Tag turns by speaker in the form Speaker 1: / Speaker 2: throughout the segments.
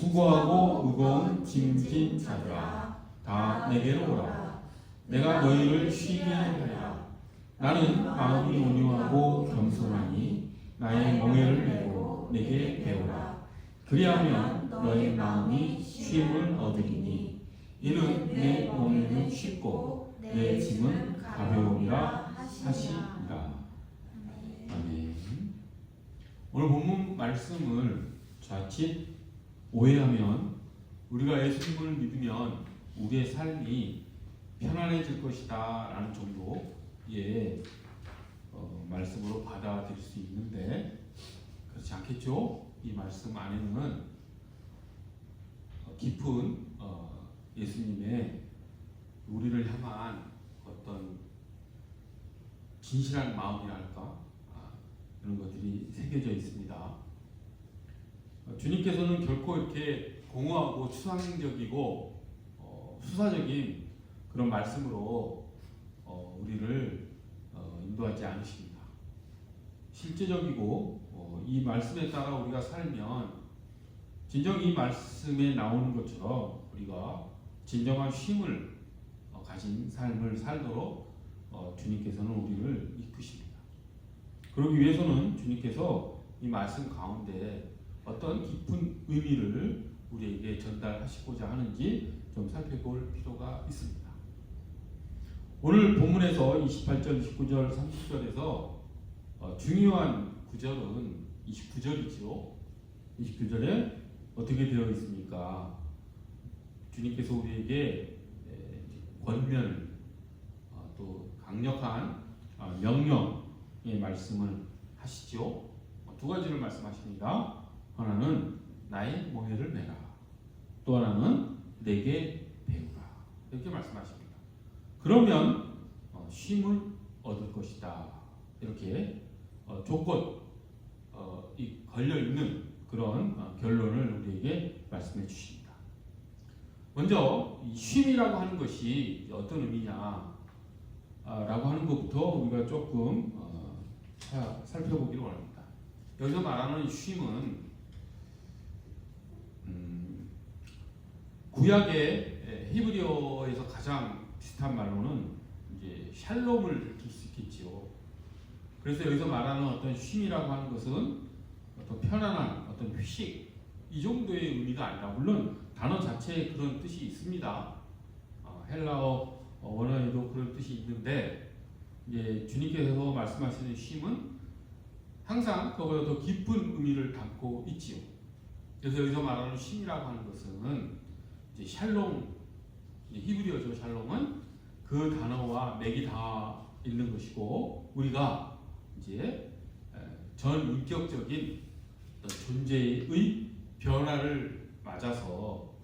Speaker 1: 수고하고 무거운 짐진 자들아 다 내게로 오라. 내가 너희를 쉬게 하리라. 나는 마음이 온유하고 겸손하니 나의 멍에를 메고 내게 배우라. 그리하면 너의 마음이 쉼을 얻으리니 이는 내 멍에는 쉽고 내 짐은 가벼움이라 하시니라. 아멘. 오늘 본문 말씀을 자칫 오해하면 우리가 예수님을 믿으면 우리의 삶이 편안해질 것이다 라는 정도의 어, 말씀으로 받아들일 수 있는데 그렇지 않겠죠? 이 말씀 안에는 어, 깊은 어, 예수님의 우리를 향한 어떤 진실한 마음이랄까 아, 이런 것들이 새겨져 있습니다. 어, 주님께서는 결코 이렇게 공허하고 추상적이고 어, 수사적인 그런 말씀으로 어, 우리를 어, 인도하지 않으십니다. 실제적이고 어, 이 말씀에 따라 우리가 살면 진정 이 말씀에 나오는 것처럼 우리가 진정한 쉼을 어, 가진 삶을 살도록 어, 주님께서는 우리를 이끄십니다. 그러기 위해서는 주님께서 이 말씀 가운데 어떤 깊은 의미를 우리에게 전달하시고자 하는지 좀 살펴볼 필요가 있습니다. 오늘 본문에서 28절, 29절, 30절에서 어, 중요한 구절은 29절이죠. 29절에 어떻게 되어 있습니까? 주님께서 우리에게 에, 권면 어, 또 강력한 어, 명령의 말씀을 하시죠. 어, 두 가지를 말씀하십니다. 하나는 나의 모해를 메라. 또 하나는 내게 배우라. 이렇게 말씀하십니다. 그러면 어, 쉼을 얻을 것이다. 이렇게 어, 조건 어, 이 걸려 있는 그런 어, 결론을 우리에게 말씀해 주십니다. 먼저 이 쉼이라고 하는 것이 어떤 의미냐라고 하는 것부터 우리가 조금 살펴보기를 원합니다. 여기서 말하는 쉼은 음, 구약의 에, 히브리어에서 가장 비슷한 말로는 이제 샬롬을 들수 있겠지요. 그래서 여기서 말하는 어떤 쉼이라고 하는 것은 어떤 편안한 어떤 휴식 이 정도의 의미가 아니라 물론 단어 자체에 그런 뜻이 있습니다. 어, 헬라어 어, 원어에도 그런 뜻이 있는데 이제 주님께서 말씀하시는 쉼은 항상 그보다 더 깊은 의미를 담고 있지요. 그래서 여기서 말하는 쉼이라고 하는 것은 샬롬 히브리어죠. 샬롬은 그 단어와 맥이 다 있는 것이고 우리가 이제 에, 전 인격적인 어떤 존재의 변화를 맞아서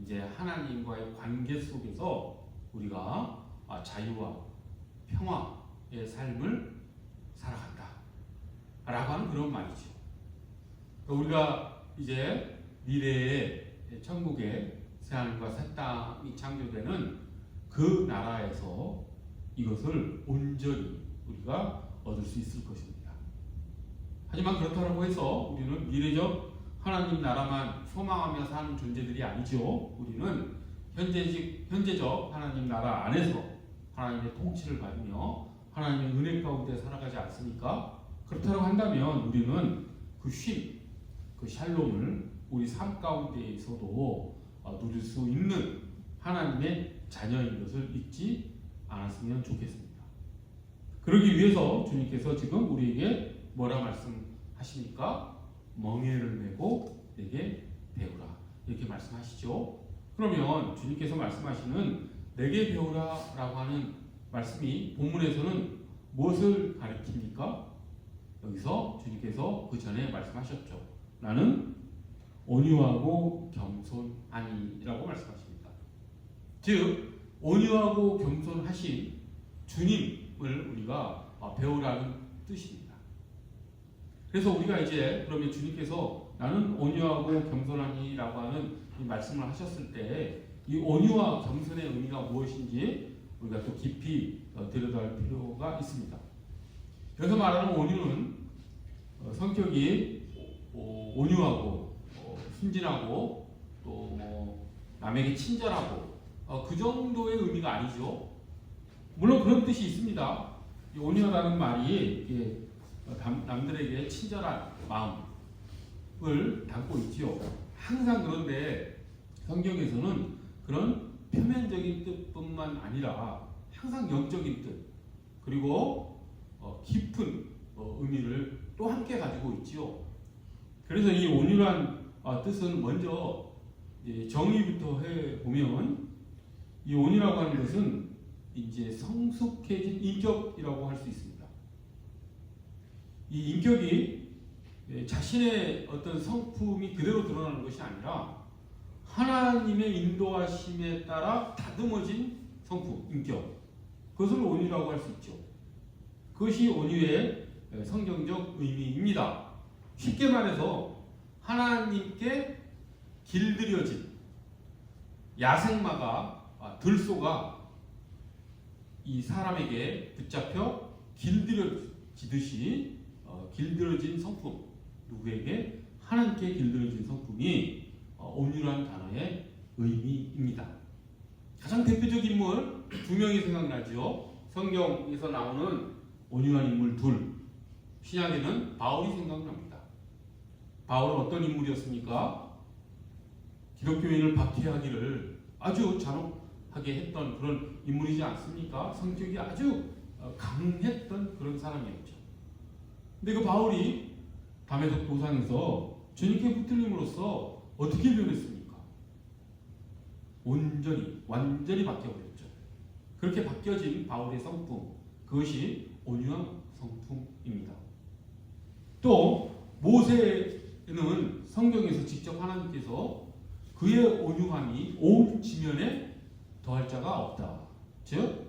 Speaker 1: 이제 하나님과의 관계 속에서 우리가 아, 자유와 평화의 삶을 살아간다. 라고 하는 그런 말이죠. 그러니까 우리가 이제 미래의 천국의 새하늘과 새 땅이 창조되는 그 나라에서 이것을 온전히 우리가 얻을 수 있을 것입니다. 하지만 그렇다고 해서 우리는 미래적 하나님 나라만 소망하며 사는 존재들이 아니죠. 우리는 현재직, 현재적 하나님 나라 안에서 하나님의 통치를 받으며 하나님의 은혜 가운데 살아가지 않습니까? 그렇다고 한다면 우리는 그 쉼, 그 샬롬을 우리 삶 가운데에서도 어, 누릴 수 있는 하나님의 자녀인 것을 잊지 않았으면 좋겠습니다. 그러기 위해서 주님께서 지금 우리에게 뭐라 말씀하십니까? 멍에를 메고 내게 배우라 이렇게 말씀하시죠. 그러면 주님께서 말씀하시는 내게 배우라 라고 하는 말씀이 본문에서는 무엇을 가리킵니까? 여기서 주님께서 그 전에 말씀하셨죠. 나는 온유하고 겸손하니라고 말씀하십니다. 즉 온유하고 겸손하신 주님을 우리가 어, 배우라는 뜻입니다. 그래서 우리가 이제 그러면 주님께서 나는 온유하고 겸손하니라고 하는 이 말씀을 하셨을 때 이 온유와 겸손의 의미가 무엇인지 우리가 또 깊이 어, 들여다볼 필요가 있습니다. 여기서 말하는 온유는 어, 성격이 오- 온유하고 어, 순진하고 또 뭐 남에게 친절하고 어, 그 정도의 의미가 아니죠. 물론 그런 뜻이 있습니다. 이 온유하다는 말이 어, 남, 남들에게 친절한 마음을 담고 있지요. 항상 그런데 성경에서는 그런 표면적인 뜻뿐만 아니라 항상 영적인 뜻 그리고 어, 깊은 어, 의미를 또 함께 가지고 있지요. 그래서 이 온유란 어, 뜻은 먼저 정의부터 해 보면 이 온이라고 하는 것은 이제 성숙해진 인격이라고 할 수 있습니다. 이 인격이 예, 자신의 어떤 성품이 그대로 드러나는 것이 아니라 하나님의 인도하심에 따라 다듬어진 성품, 인격. 그것을 온유라고 할 수 있죠. 그것이 온유의 예, 성경적 의미입니다. 쉽게 말해서 하나님께 길들여진 야생마가 아, 들소가 이 사람에게 붙잡혀 길들여지듯이 어, 길들여진 성품 누구에게 하나님께 길들여진 성품이 어, 온유란 단어의 의미입니다. 가장 대표적인 인물 두 명이 생각나죠. 성경에서 나오는 온유한 인물 둘. 신약에는 바울이 생각납니다. 바울은 어떤 인물이었습니까? 기독교인을 박해하기를 아주 잔혹하게 했던 그런 인물이지 않습니까? 성격이 아주 어, 강했던 그런 사람이었죠. 근데 그 바울이 담에석 도상에서 주님께 붙들림으로써 어떻게 변했습니까? 온전히 완전히 바뀌어버렸죠. 그렇게 바뀌어진 바울의 성품 그것이 온유한 성품입니다. 또 모세 는 성경에서 직접 하나님께서 그의 온유함이 온 지면에 더할 자가 없다. 즉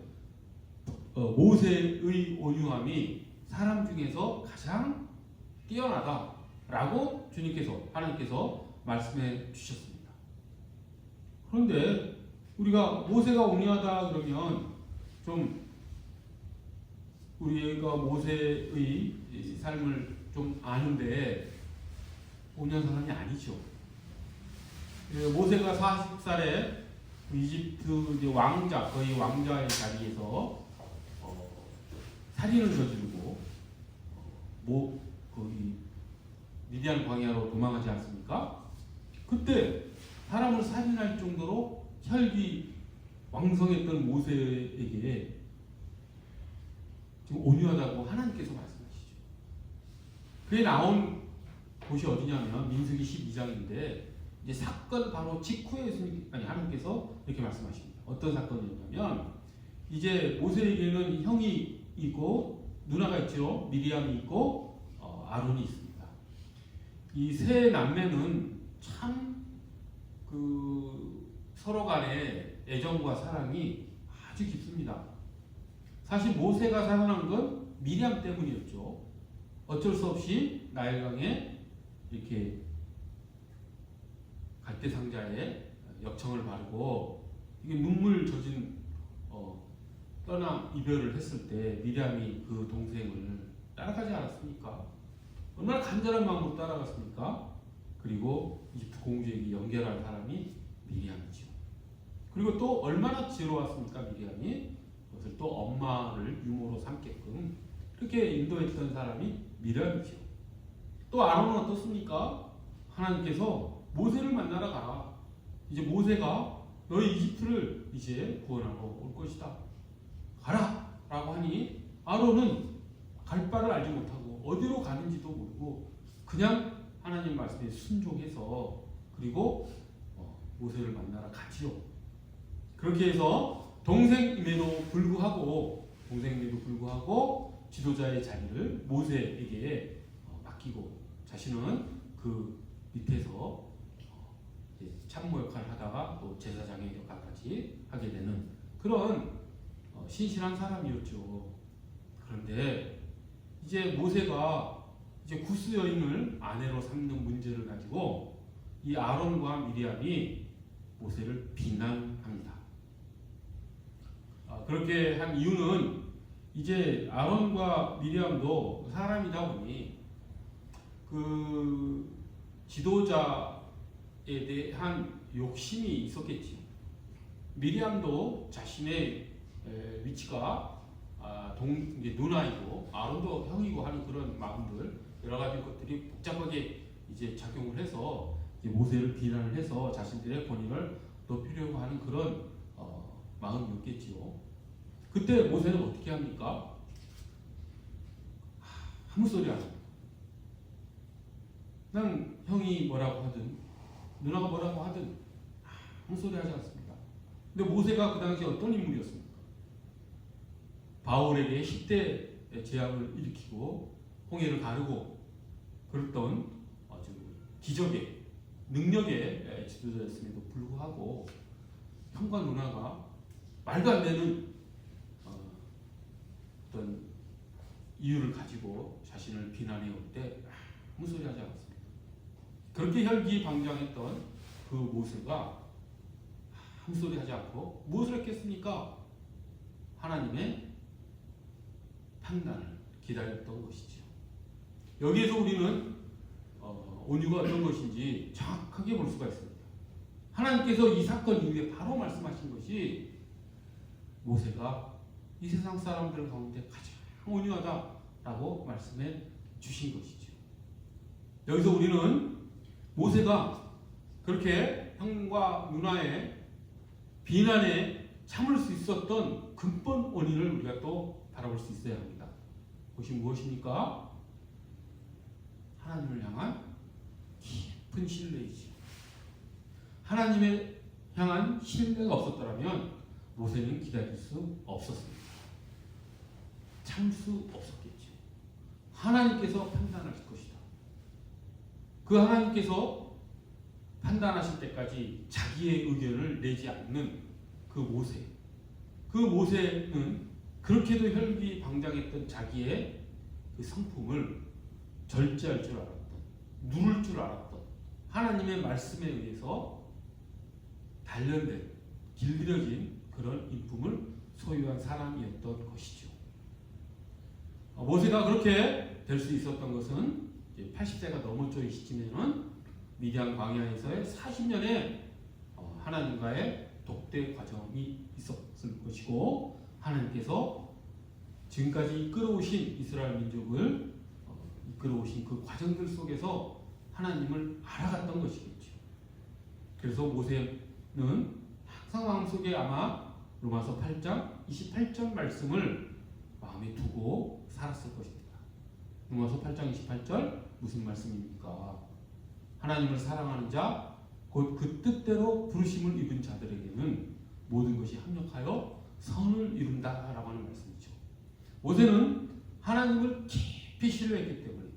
Speaker 1: 어, 모세의 온유함이 사람 중에서 가장 뛰어나다라고 주님께서 하나님께서 말씀해 주셨습니다. 그런데 우리가 모세가 온유하다 그러면 좀 우리가 모세의 이 삶을 좀 아는데 온유한 사람이 아니죠. 그 모세가 40살에 이집트 왕자 거의 왕자의 자리에서 어, 살인을 저지르고 어, 뭐 거기 미디안 광야로 도망하지 않습니까? 그때 사람을 살인할 정도로 혈기 왕성했던 모세에게 지금 온유하다고 하나님께서 말씀하시죠. 그게 나온 곳이 어디냐면 민수기 12장인데 이제 사건 바로 직후에 예수님 아니 하나님께서 이렇게 말씀하십니다. 어떤 사건이냐면 이제 모세에게는 형이 있고 누나가 있죠. 미리암이 있고 어, 아론이 있습니다. 이 세 남매는 참 그 서로 간의 애정과 사랑이 아주 깊습니다. 사실 모세가 살아난 건 미리암 때문이었죠. 어쩔 수 없이 나일강에 이렇게 갈대 상자에 역청을 바르고 이게 눈물 젖은 어, 떠나 이별을 했을 때 미리암이 그 동생을 따라가지 않았습니까? 얼마나 간절한 마음으로 따라갔습니까? 그리고 이집트 공주에게 연결할 사람이 미리암이죠. 그리고 또 얼마나 지혜로웠습니까 미리암이? 그것을 또 엄마를 유모로 삼게끔 그렇게 인도했던 사람이 미리암이죠. 또 아론은 어떻습니까? 하나님께서 모세를 만나러 가라. 이제 모세가 너희 이집트를 이제 구원하러 올 것이다. 가라! 라고 하니 아론은 갈 바를 알지 못하고 어디로 가는지도 모르고 그냥 하나님 말씀에 순종해서 그리고 어, 모세를 만나러 가지요. 그렇게 해서 동생임에도 불구하고 동생임에도 불구하고 지도자의 자리를 모세에게 어, 맡기고 자신은 그 밑에서 어, 참모 역할을 하다가 또 제사장의 역할까지 하게 되는 그런 어, 신실한 사람이었죠. 그런데 이제 모세가 이제 구스 여인을 아내로 삼는 문제를 가지고 이 아론과 미리암이 모세를 비난합니다. 아, 그렇게 한 이유는 이제 아론과 미리암도 사람이다 보니 그 지도자의 대한 욕심이 있었겠지요. 미리암도 자신의 에, 위치가 아, 동 누나이고 아론도 형이고 하는 그런 마음들 여러 가지 것들이 복잡하게 이제 작용을 해서 이제 모세를 비난을 해서 자신들의 권위를 높이려고 하는 그런 어, 마음이었겠지요. 그때 모세는 어떻게 합니까? 하, 아무 소리 안 합니다. 그냥 형이 뭐라고 하든 누나가 뭐라고 하든 아무 소리 하지 않습니다. 근데 모세가 그 당시 어떤 인물이었습니까? 바울에게 10대 재앙을 일으키고 홍해를 가르고 그랬던 아주 기적의 능력의 지도자였음에도 불구하고 형과 누나가 말도 안 되는 어, 어떤 이유를 가지고 자신을 비난해 올때 아무 소리 하지 않았습니다. 그렇게 혈기방장했던 그 모세가 아무 소리 하지 않고 무엇을 했겠습니까? 하나님의 판단을 기다렸던 것이죠. 여기에서 우리는 어, 온유가 어떤 것인지 정확하게 볼 수가 있습니다. 하나님께서 이 사건 이후에 바로 말씀하신 것이 모세가 이 세상 사람들 가운데 가장 온유하다라고 말씀해 주신 것이죠. 여기서 우리는 모세가 그렇게 형과 누나의 비난에 참을 수 있었던 근본 원인을 우리가 또 바라볼 수 있어야 합니다. 그것이 무엇입니까? 하나님을 향한 깊은 신뢰이지. 하나님의 향한 신뢰가 없었더라면 모세는 기다릴 수 없었습니다. 참수 없었겠죠. 하나님께서 것이다. 그 하나님께서 판단하실 때까지 자기의 의견을 내지 않는 그 모세. 그 모세는 그렇게도 혈기방장했던 자기의 그 성품을 절제할 줄 알았던, 누를 줄 알았던 하나님의 말씀에 의해서 단련된, 길들여진 그런 인품을 소유한 사람이었던 것이죠. 어, 모세가 그렇게 될 수 있었던 것은 80세가 넘었죠 이 시점에는 미디안 광야에서의 40년의 어, 하나님과의 독대 과정이 있었을 것이고 하나님께서 지금까지 이끌어오신 이스라엘 민족을 어, 이끌어오신 그 과정들 속에서 하나님을 알아갔던 것이겠죠. 그래서 모세는 항상 마음속에 아마 로마서 8장 28절 말씀을 마음에 두고 살았을 것입니다. 로마서 8장 28절 무슨 말씀입니까? 하나님을 사랑하는 자, 곧 그 뜻대로 부르심을 입은 자들에게는 모든 것이 합력하여 선을 이룬다라고 하는 말씀이죠. 모세는 하나님을 깊이 신뢰했기 때문에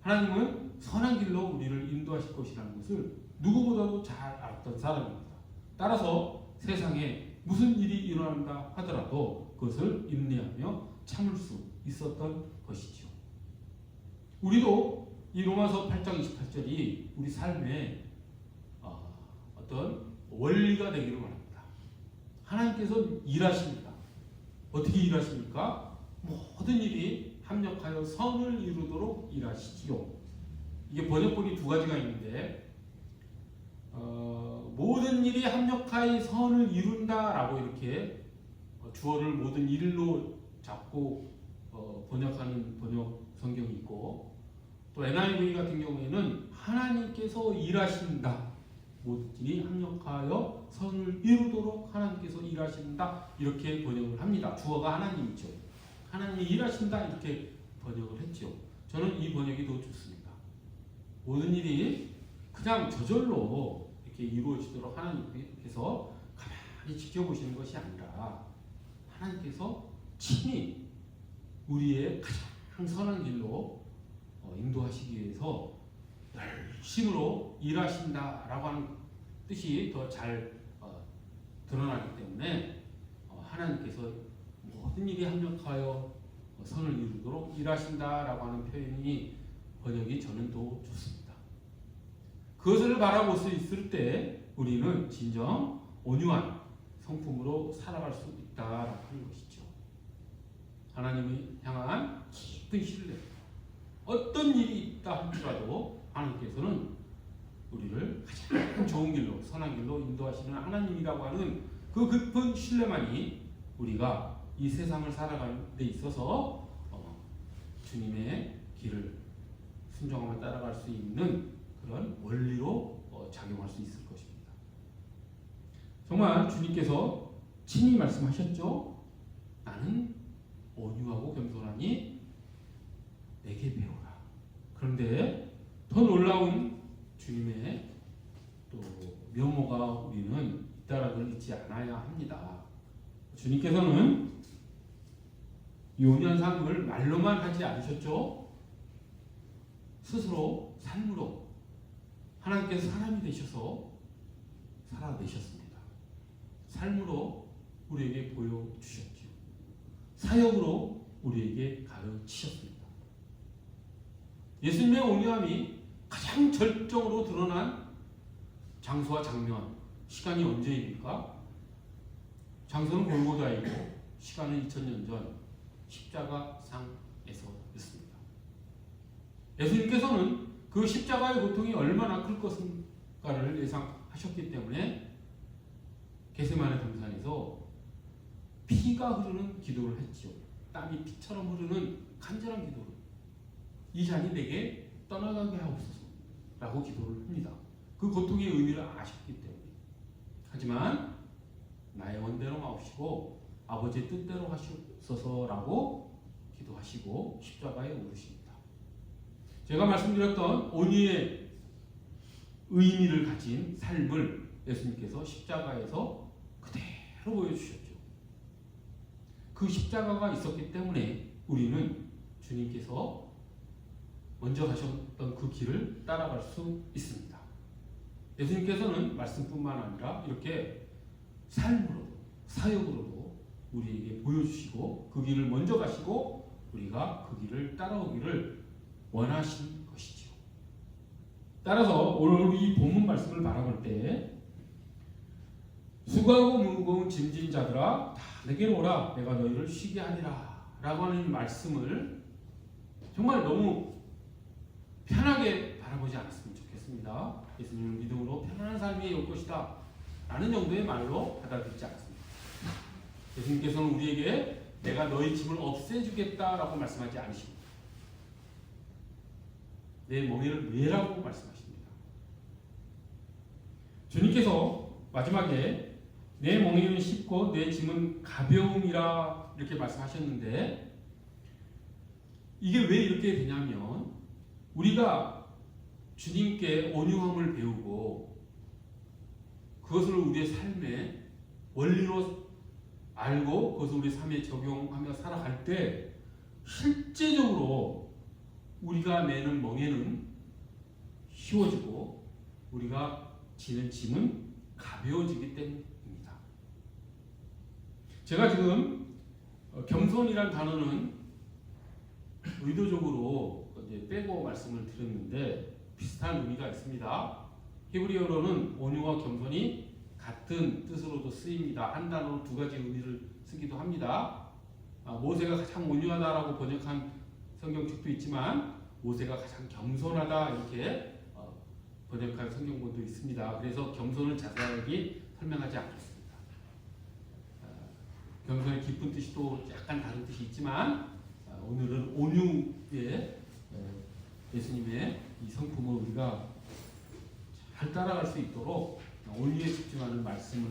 Speaker 1: 하나님은 선한 길로 우리를 인도하실 것이라는 것을 누구보다도 잘 알았던 사람입니다. 따라서 세상에 무슨 일이 일어난다 하더라도 그것을 인내하며 참을 수 있었던 것이죠. 우리도 이 로마서 8장 28절이 우리 삶의 어, 어떤 원리가 되기를 바랍니다. 하나님께서 일하십니다. 어떻게 일하십니까? 모든 일이 합력하여 선을 이루도록 일하시지요. 이게 번역본이 두 가지가 있는데 어, 모든 일이 합력하여 선을 이룬다라고 이렇게 어, 주어를 모든 일로 잡고 어, 번역하는 번역 성경이 있고 또 NIV 같은 경우에는 하나님께서 일하신다. 모든 일이 합력하여 선을 이루도록 하나님께서 일하신다. 이렇게 번역을 합니다. 주어가 하나님이죠. 하나님이 일하신다. 이렇게 번역을 했죠. 저는 이 번역이 더 좋습니다. 모든 일이 그냥 저절로 이렇게 이루어지도록 하나님께서 가만히 지켜보시는 것이 아니라 하나님께서 친히 우리의 가장 선한 길로 어, 인도하시기 위해서 열심으로 일하신다라고 하는 뜻이 더잘 어, 드러나기 때문에 어, 하나님께서 모든 일이 합력하여 선을 이루도록 일하신다라고 하는 표현이 번역이 저는 더 좋습니다. 그것을 바라볼 수 있을 때 우리는 진정 온유한 성품으로 살아갈 수 있다라고 하는 것이죠. 하나님을 향한 깊은 신뢰. 어떤 일이 있다 할지라도 하나님께서는 우리를 가장 좋은 길로 선한 길로 인도하시는 하나님이라고 하는 그 깊은 신뢰만이 우리가 이 세상을 살아가는 데 있어서 어, 주님의 길을 순종하며 따라갈 수 있는 그런 원리로 어, 작용할 수 있을 것입니다. 정말 주님께서 친히 말씀하셨죠. 나는 온유하고 겸손하니 내게 배우라. 그런데 더 놀라운 주님의 또 명호가 우리는 걸 잊지 않아야 합니다. 주님께서는 이 온유한상을 말로만 하지 않으셨죠. 스스로 삶으로 하나님께서 사람이 되셔서 살아내셨습니다. 삶으로 우리에게 보여주셨죠. 사역으로 우리에게 가르치셨습니다. 예수님의 온유함이 가장 절정으로 드러난 장소와 장면, 시간이 언제입니까? 장소는 골고다이고 시간은 2000년 전 십자가 상에서였습니다. 예수님께서는 그 십자가의 고통이 얼마나 클 것인가를 예상하셨기 때문에 게세마네 동산에서 피가 흐르는 기도를 했지요. 땀이 피처럼 흐르는 간절한 기도를 이 잔이 내게 떠나가게 하옵소서라고 기도를 합니다. 그 고통의 의미를 아셨기 때문에 하지만 나의 원대로 마옵시고 아버지의 뜻대로 하시옵소서라고 기도하시고 십자가에 오르십니다. 제가 말씀드렸던 온유의 의미를 가진 삶을 예수님께서 십자가에서 그대로 보여주셨죠. 그 십자가가 있었기 때문에 우리는 주님께서 먼저 가셨던 그 길을 따라갈 수 있습니다. 예수님께서는 말씀뿐만 아니라 이렇게 삶으로도 사역으로도 우리에게 보여주시고 그 길을 먼저 가시고 우리가 그 길을 따라오기를 원하신 것이지요. 따라서 오늘 이 본문 말씀을 바라볼 때 수고하고 무거운 짐진 자들아 다 내게로 오라 내가 너희를 쉬게 하리라 라고 하는 말씀을 정말 너무 편하게 바라보지 않았으면 좋겠습니다. 예수님을 믿음으로 편안한 삶이 올 것이다 라는 정도의 말로 받아들이지 않습니다. 예수님께서는 우리에게 내가 너희 짐을 없애주겠다라고 말씀하지 않으십니다. 내 멍에를 매라고 말씀하십니다. 주님께서 마지막에 내 멍에는 쉽고 내 짐은 가벼움이라 이렇게 말씀하셨는데 이게 왜 이렇게 되냐면 우리가 주님께 온유함을 배우고 그것을 우리의 삶의 원리로 알고 그것을 우리 삶에 적용하며 살아갈 때 실제적으로 우리가 내는 멍에는 쉬워지고 우리가 지는 짐은 가벼워지기 때문입니다. 제가 지금 어, 겸손이란 단어는 의도적으로 이제 빼고 말씀을 드렸는데 비슷한 의미가 있습니다. 히브리어로는 온유와 겸손이 같은 뜻으로도 쓰입니다. 한 단어로 두 가지 의미를 쓰기도 합니다. 아, 모세가 가장 온유하다라고 번역한 성경책도 있지만 모세가 가장 겸손하다 이렇게 어, 번역한 성경본도 있습니다. 그래서 겸손을 자세하게 설명하지 않겠습니다. 아, 겸손의 깊은 뜻이 또 약간 다른 뜻이 있지만 아, 오늘은 온유의 어, 예수님의 이 성품을 우리가 잘 따라갈 수 있도록 온유에 집중하는 말씀을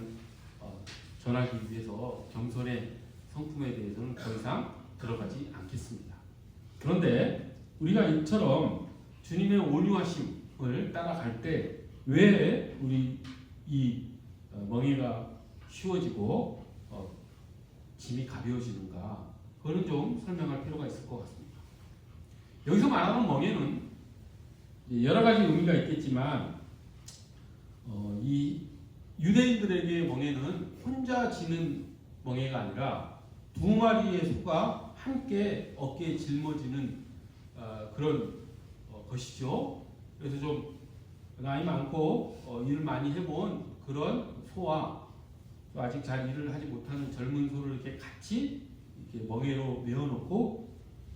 Speaker 1: 어, 전하기 위해서 겸손의 성품에 대해서는 더 이상 들어가지 않겠습니다. 그런데 우리가 이처럼 주님의 온유하심을 따라갈 때 왜 우리 이 어, 멍에가 쉬워지고 어, 짐이 가벼워지는가? 그거는 좀 설명할 필요가 있을 것 같습니다. 여기서 말하는 멍에는 여러 가지 의미가 있겠지만 어, 이 유대인들에게 멍에는 혼자 지는 멍에가 아니라 두 마리의 소가 함께 어깨에 짊어지는 어, 그런 어, 것이죠. 그래서 좀 나이 많고 어, 일을 많이 해본 그런 소와 또 아직 잘 일을 하지 못하는 젊은 소를 이렇게 같이 이렇게 멍에로 메어놓고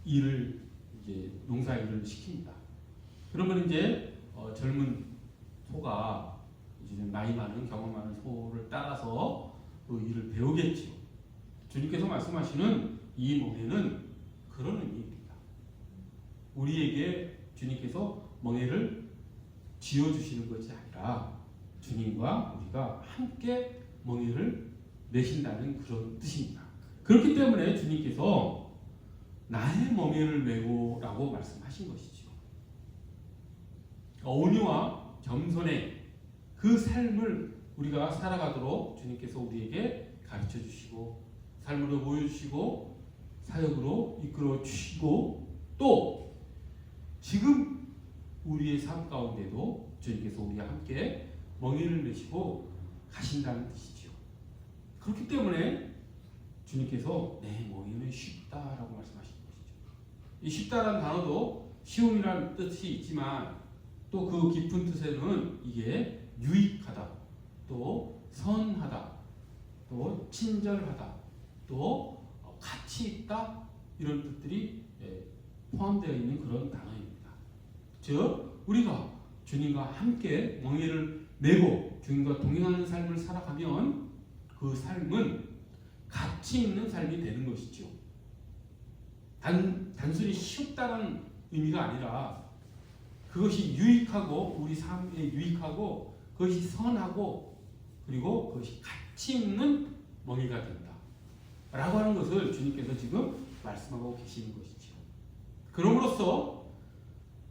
Speaker 1: 일을 이제 농사 일을 시킵니다. 그러면 이제 어, 젊은 소가 이제 좀 나이 많은 경험 많은 소를 따라서 그 일을 배우겠지요. 주님께서 말씀하시는 이 멍에는 그런 의미입니다. 우리에게 주님께서 멍에를 지어주시는 것이 아니라 주님과 우리가 함께 멍에를 메신다는 그런 뜻입니다. 그렇기 때문에 주님께서 나의 멍에를 메고라고 말씀하신 것이죠. 온유와 겸손의 그 삶을 우리가 살아가도록 주님께서 우리에게 가르쳐 주시고 삶으로 보여주시고 사역으로 이끌어 주시고 또 지금 우리의 삶 가운데도 주님께서 우리와 함께 멍에를 메시고 가신다는 뜻이죠. 그렇기 때문에 주님께서 내 멍에는 쉽다라고 것이죠. 이 쉽다라는 단어도 쉬움이라는 뜻이 있지만 또 그 깊은 뜻에는 이게 유익하다, 또 선하다, 또 친절하다, 또 가치 있다 이런 뜻들이 예, 포함되어 있는 그런 단어입니다. 즉 우리가 주님과 함께 멍에를 메고 주님과 동행하는 삶을 살아가면 그 삶은 가치 있는 삶이 되는 것이죠. 단, 단순히 쉽다는 의미가 아니라 그것이 유익하고 우리 삶에 유익하고 그것이 선하고 그리고 그것이 가치 있는 멍이가 된다. 라고 하는 것을 주님께서 지금 말씀하고 계시는 것이죠. 그럼으로써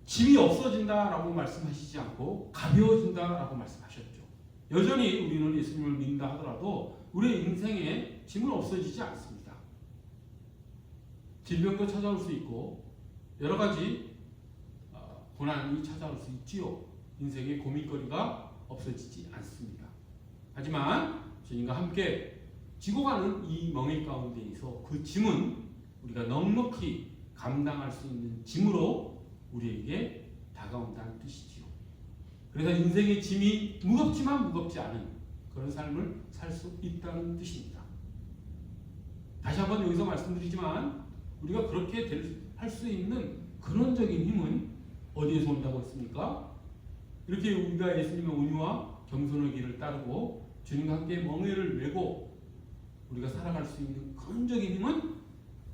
Speaker 1: 짐이 없어진다라고 말씀하시지 않고 가벼워진다라고 말씀하셨죠. 여전히 우리는 예수님을 믿는다 하더라도 우리의 인생에 짐은 없어지지 않습니다. 질병도 찾아올 수 있고 여러 가지 어, 고난이 찾아올 수 있지요. 인생의 고민거리가 없어지지 않습니다. 하지만 주님과 함께 지고 가는 이 멍에 가운데에서 그 짐은 우리가 넉넉히 감당할 수 있는 짐으로 우리에게 다가온다는 뜻이지요. 그래서 인생의 짐이 무겁지만 무겁지 않은 그런 삶을 살 수 있다는 뜻입니다. 다시 한번 여기서 말씀드리지만 우리가 그렇게 할 수 있는 근원적인 힘은 어디에서 온다고 했습니까? 이렇게 우리가 예수님의 온유와 겸손의 길을 따르고 주님과 함께 멍에를 메고 우리가 살아갈 수 있는 근원적인 힘은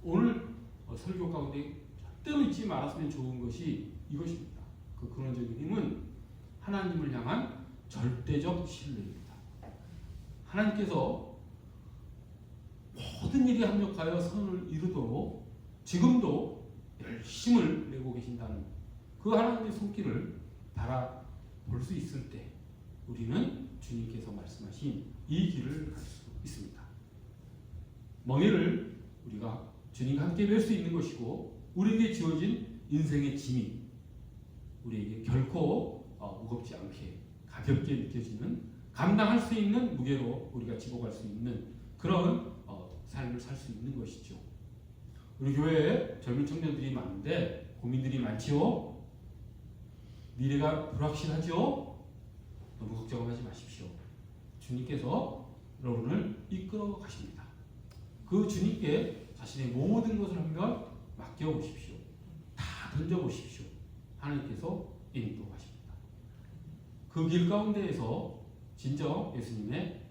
Speaker 1: 오늘 어, 설교 가운데 절대로 잊지 말았으면 좋은 것이 이것입니다. 그 근원적인 힘은 하나님을 향한 절대적 신뢰입니다. 하나님께서 모든 일이 합력하여 선을 이루도록 지금도 열심을 내고 계신다는 그 하나님의 손길을 바라볼 수 있을 때 우리는 주님께서 말씀하신 이 길을 갈 수 있습니다. 멍에를 우리가 주님과 함께 뵐 수 있는 것이고 우리에게 지어진 인생의 짐이 우리에게 결코 어, 무겁지 않게 가볍게 느껴지는 감당할 수 있는 무게로 우리가 집어갈 수 있는 그런 어, 삶을 살 수 있는 것이죠. 우리 교회에 젊은 청년들이 많은데 고민들이 많지요. 미래가 불확실하죠. 너무 걱정하지 마십시오. 주님께서 여러분을 이끌어 가십니다. 그 주님께 자신의 모든 것을 한번 맡겨 보십시오. 다 던져 보십시오. 하나님께서 인도하십니다. 그 길 가운데에서 진정 예수님의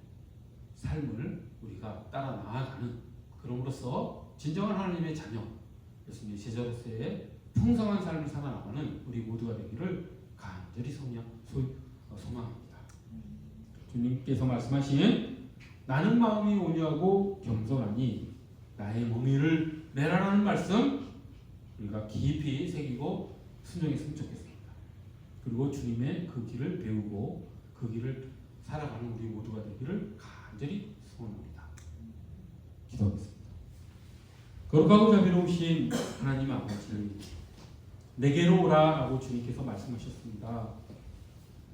Speaker 1: 삶을 우리가 따라 나아가는 그럼으로써 진정한 하나님의 자녀, 예수님의 제자로서의 풍성한 삶을 살아나가는 우리 모두가 되기를 간절히 소망, 소망합니다. 주님께서 말씀하신 나는 마음이 온유하고 겸손하니 나의 멍에를 메라라는 말씀 우리가 깊이 새기고 순종했으면 좋겠습니다. 그리고 주님의 그 길을 배우고 그 길을 살아가는 우리 모두가 되기를 간절히 소원합니다. 기도하겠습니다. 거룩하고 자비로우신 하나님 아버지 내게로 오라라고 주님께서 말씀하셨습니다.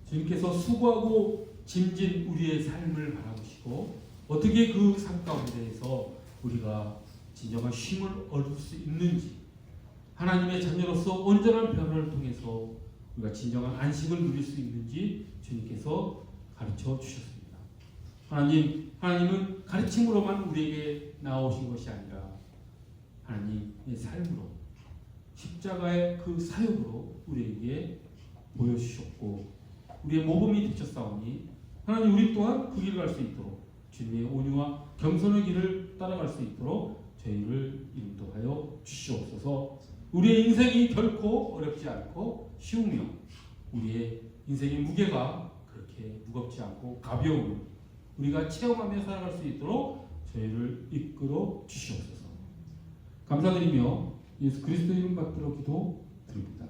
Speaker 1: 주님께서 수고하고 짐진 우리의 삶을 바라보시고 어떻게 그 삶 가운데에서 우리가 진정한 쉼을 얻을 수 있는지 하나님의 자녀로서 온전한 변화를 통해서 우리가 진정한 안식을 누릴 수 있는지 주님께서 가르쳐 주셨습니다. 하나님, 하나님은 가르침으로만 우리에게 나오신 것이 아니라 하나님의 삶으로 십자가의 그 사역으로 우리에게 보여주셨고 우리의 모범이 되셨사오니 하나님 우리 또한 그 길을 갈 수 있도록 주님의 온유와 겸손의 길을 따라갈 수 있도록 저희를 인도하여 주시옵소서. 우리의 인생이 결코 어렵지 않고 쉬우며 우리의 인생의 무게가 그렇게 무겁지 않고 가벼운 우리가 체험하며 살아갈 수 있도록 저희를 이끌어 주시옵소서. 감사드리며 예수 그리스도 이름 받들어 기도 드립니다.